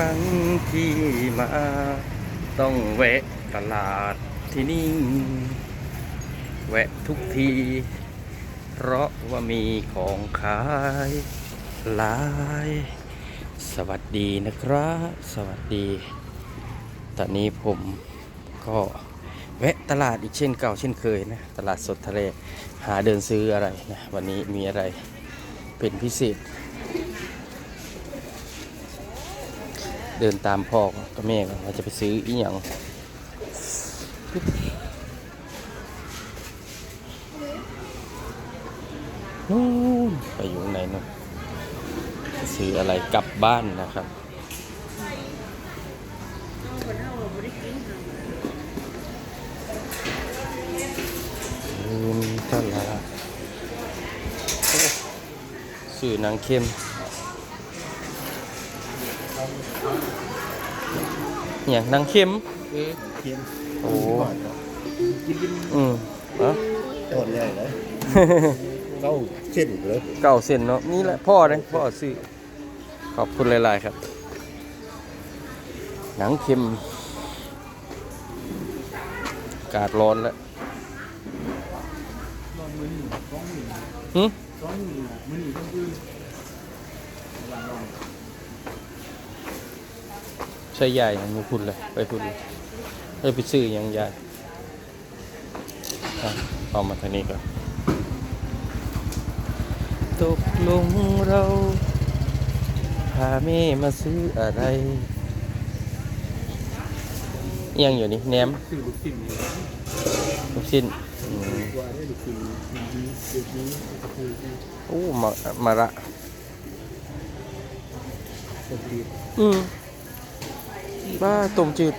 ครั้งที่มา ต้องแวะตลาดที่นี่ แวะทุกที เพราะว่ามีของขายหลาย สวัสดีนะครับ สวัสดี ตอนนี้ผมก็แวะตลาดอีกเช่นเก่าเช่นเคยนะ ตลาดสดทะเลหาเดินซื้ออะไรนะ วันนี้มีอะไรเป็นพิเศษ เดินตามพ่อกับแม่กันว่าจะไปซื้ออีหยังนู่นไปอยู่ไหนเนาะจะซื้ออะไรกลับบ้านนะครับลืมตลาดโอ้สื่อนางเข้ม เนี่ยนางเข้มเออเขียนโอ้กินกินอืมเอ้าตอนแรกเลยเข้าเส้นเลยเก่าเส้นเนาะนี่แหละพ่อเลยพ่อซื้อขอบคุณหลายๆครับ หนังเค็มอากาศร้อนแล้วลองมือหนึ่งสองหนึ่งหึสองหนึ่งมื อหนึ่งต้องยืนลองลองใช่ใหญ่ยังมีคุณเลยไปคุณเลยเอ้ยไปซื้อหยังใหญ่อะเอามาทางนี้ก่อนตกลงเราพาแม่มาซื้ออะไรยังอยู่นี่แหนมสื่อลูกศิษย์นี่ลูกชิ้นอืมาได้ลูกศิษย์ดีดีเด็กนี้ก็คือที่โอ้มามาระอืม บ้าต้มจืด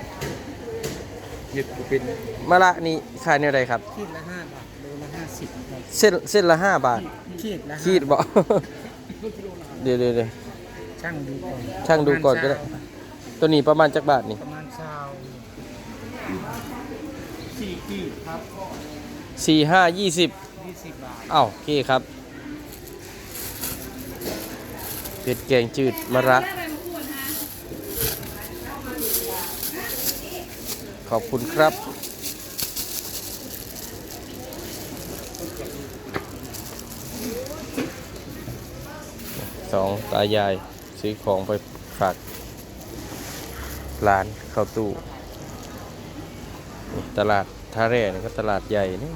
เห็ดเป็นมาระนี่ขายในอะไรครับ ขีดละห้าบาทโลละห้าสิบครับเส้นเส้นละห้าบาท ขีดละขีดบ่เดี๋ยวเดี๋ยวเดี๋ยวช่างดูก่อนช่างดูก่อนก็ได้ ตัวนี้ประมาณจักบาทนี่ประมาณเช้าสี่ขีดครับสี่ห้ายี่สิบยี่สิบบาทอ้าวโอเคครับเป็ดแกงจืดมะระ ขอบคุณครับ สองตายายซื้อของไปฝากร้านเข้าตู้ ตลาดท่าแร่นี่ก็ตลาดใหญ่นี่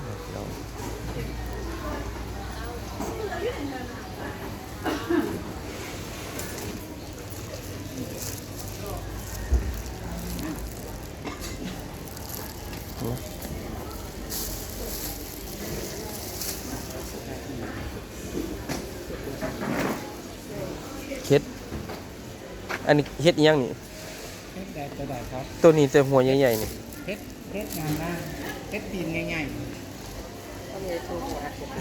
อันนี้เฮ็ดอิหยังนี่เฮ็ดได้ตัวใดครับตัวนี้แต่หัวใหญ่ๆนี่เฮ็ดเฮ็ดงานหน้าเฮ็ดตีนง่ายอันนี้ถุงจักรบาท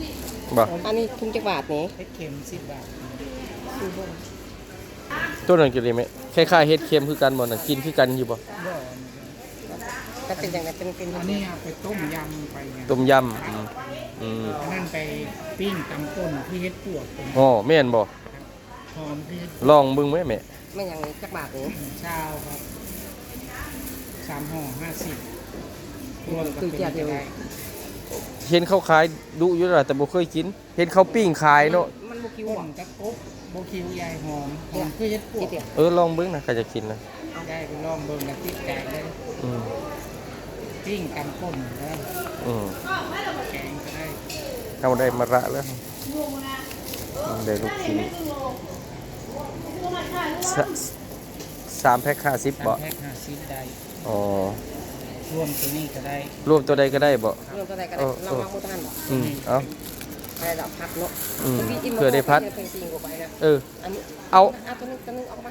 นี้บ่อันนี้ถุงจักรบาทนี้ๆเฮ็ดเค็มสิบบาทคือบ่ตัวนั้นกินได้ไหมคล้ายๆเฮ็ดเค็มคือกันบ่น่ะกินคือกันอยู่บ่บ่ถ้าเป็นอย่างไรเป็นเป็นอันนี้เอาไปต้มยำไปไงต้มยำอืมอืมอันนั่นไปปิ้งตำป่นที่เฮ็ดปวกเป็นอ๋อแม่นบ่ หอมที่เฮ็ดลองเบิ่งไหมแม่ไม่อย่างนี้จักรบาทนี้ชาวครับสามห่อห้าสิบรวมกับคือเป็นเกียรติอยู่ได้เห็นเขาขายดุอยู่ล่ะแต่บ่เคยกิน เห็นเขาปิ้งขายเนาะมันบ่คิวป่บ่นกับกบโบคิวใหญ่หอมหอมคือเฮ็ดปวคิกดเดียว เออลองเบิ่งนะใครจะกินนะได้ไปลองเบิ่งกับติดใจเลยอืมปิ้งตำป่นได้อืมแกงก็ได้ เอาได้มาระแล้วได้ลูกชิ้น สะสามแพ็คห้าสิบสามบ่แพ็คห้าสิบได้อ๋อรวมตัวนี้ก็ได้รวมตัวใดก็ได้บ่รวมตัวใดก็ได้เราวางบ่ทันบ่อืมเอาอะไรดอกพักเนาะอืมเผื่อได้พัดเป็นจริงกว่าไปนะเออ อันนี้เอา เอาตัวนึงตัวนึงออกมา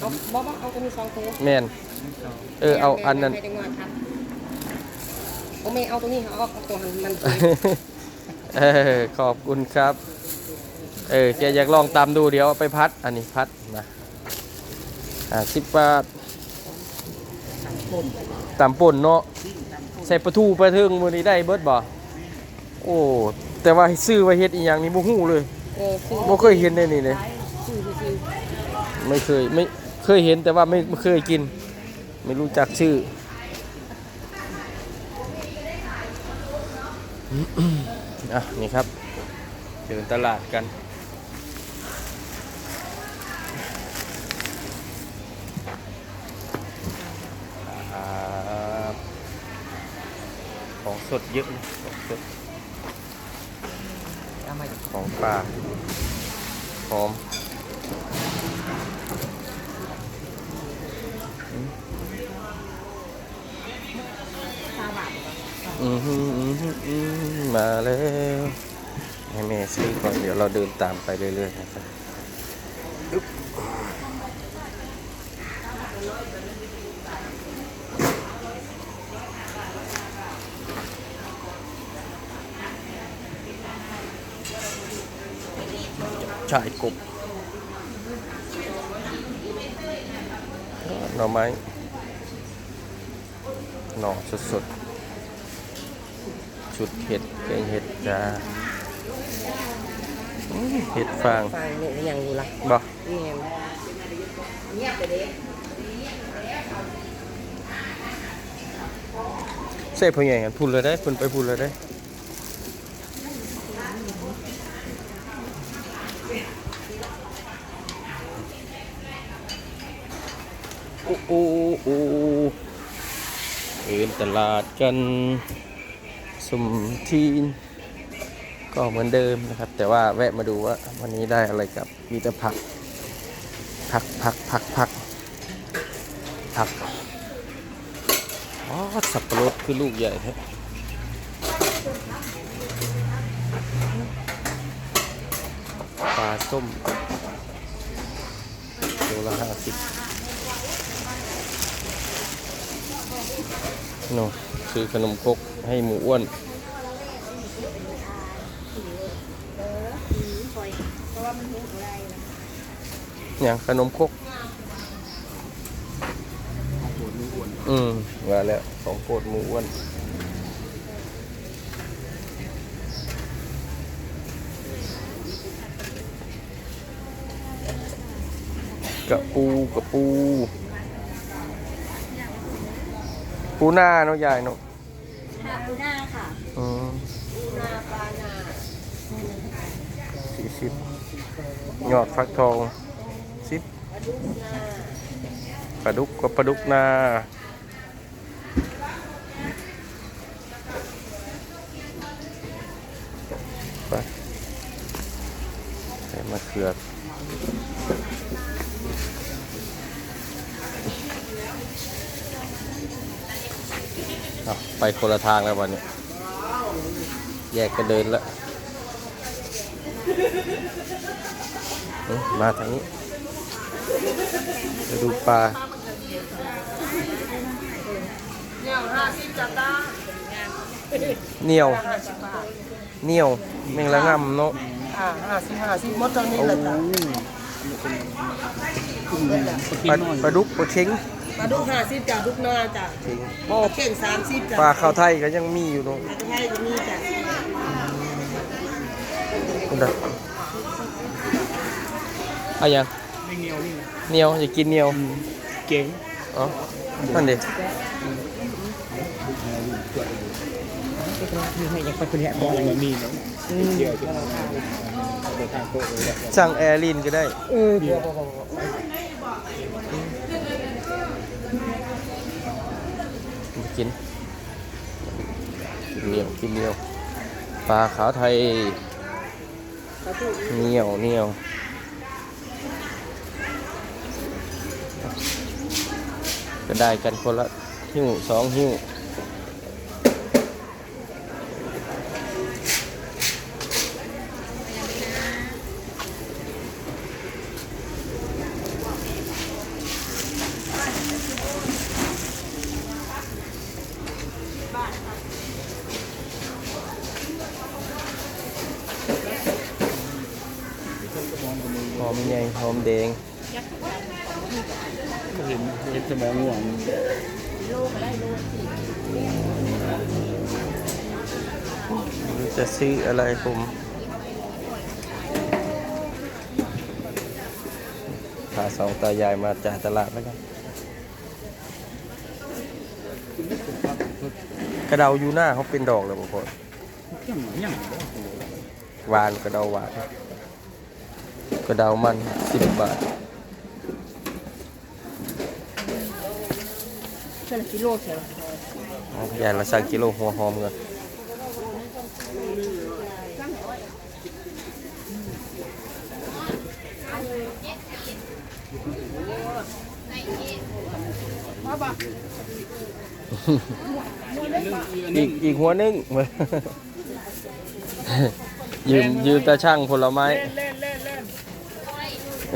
เอาบ่บ่เอาตัวนี้สองตัวแม่นเออเอาอันนั้น ให้จังหวะพัดโอ้ไม่เอาตัวนี้เอาเอาตัวหันมัน เออขอบคุณครับ เออแกอยากลองตามดูเดี๋ยวไปพัด อันนี้พัดนะอ่าสิบบาทตำป่นตามป่นเนาะปิ้งตำป่นใส่ปลาทูปลาเทิงมือนี้ได้เบิดบ่โอ้แต่ว่าซื้อไว้เฮ็ดอีหยังนี่บ่ฮู้เลยเออซื้อบ่เคยเห็นได้นี่เลยไม่เคยไม่เคยเห็นแต่ว่าไม่ไม่เคยกิน ไม่รู้จักชื่ออะนี่ครับเดินตลาดกัน ครับของ สดเยอะนะของสดของปลาหอมอือหืออือหืออือมาแล้วให้แม่ซื้อก่อนเดี๋ยวเราเดินตามไปเรื่อยๆนะครับ ชายกบหน่อไม้หน่อสดๆชุดเห็ดแกงเห็ดจ้าอื้อเห็ดฟางฟังเนี่ยยังอยู่ละบ่นี่ไงเงียบไปเด้เซ่พอใหญ่กันพูดเลยได้พูดไปพูดเลยได้ โอ้โอ้โอ้เดินตลาดกันสมทีนก็เหมือนเดิมนะครับ แต่ว่าแวะมาดูว่าวันนี้ได้อะไรกับมีแต่ผัก ผักผักผักผักผักอ๋อสับปะรดคือลูกใหญ่ครับปลาส้มโลละห้าสิบโน่ซื้อขนมครกให้หมูอ้วนอย่างขนมครกอืมว่าแล้วของโปรดหมูอ้วนกระปูกระปู ปูหน้าเนาะยายเนาะค่ะดูหน้าค่ะอืมดูหน้าปลาหน้าสี่สิบยอดฟักทองสิบปลาดุกหน้าปลาดุกก็ปลาดุกหน้าไปใส่มะเขือเอา ไปคนละทางแล้ววันนี้ แยกกันเดินแล้วเอ้ยมาทางนี้ไปดูปลาเนี่ยห้าสิบจับได้เหนียวห้าสิบบาทเหนียวแมงละงำเนาะอ่าห้าสิบห้าสิบหมดตอนนี้โอ้เลยจ้ะปลาปลาดุกปลาเช้ง ปลาดุกห้าสิบจ้ะดุกหน้าจ้ะเช้งโอ้เข่งสามสิบจ้ะปลาข้าวไทยก็ยังมีอยู่เนาะปลาไทยก็มีจ้ะคุณดาอะยังไม่เงียวนี่เหนียวอยากกินเหนียวเก่งอ๋อนั่นดิมีให้ยังไปคนเนี้ยมองมันมีเนาะเกี่ยวจะไปทางโต๊ะเลยแหละสั่งแอร์ลินก็ได้เออเดี๋ยว กินกินเหนียวกินเหนียวปลาขาวไทยเหนียวเหนียวก็ได้กันคนละหิ้วสองหิ้ว หอมใหอมแดงเห็นเห็นสมองหวานไม่รู้จะซื้ออะไรผมพาสองตายายมาจ่ายตลาดแล้วกันกระเดาอยู่หน้าเขาเป็นดอกเลยบางคนหวานกระเดาหวาน กระเดามันสิบบาทเท่าไหร่กิโลเชียวยายละสั่งกิโลหัวหอมกันอีกอีกหัวหนึงยืมยืมตาช่างผลไม้ เล่นเล่นเล่นเล่ น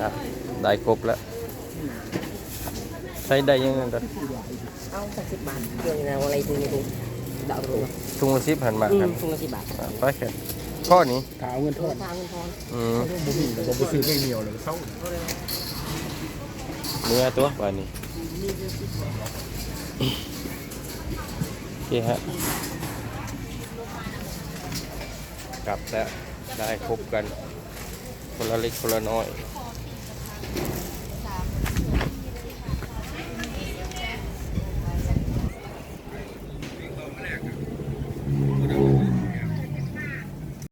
นะได้ครบแล้วใช้ได้ ยังไงกันเอาสักสิบบาทเรื่องอะไรดูนี่ดูดาวรู้ทุงละสิบหันมาอืกัมนทุงละสิบบาทอะไปแค่ข้อนี้ถาเอาเงินทตัอวดทางเงินทอนอืมบุหรี่แล้วก็ไปซื้อไม่เหนียวเลยเศร้าเนื้อตัววันนี้โอเคฮะกลับแล้วได้ครบกัน คนละเล็กคนละน้อยเ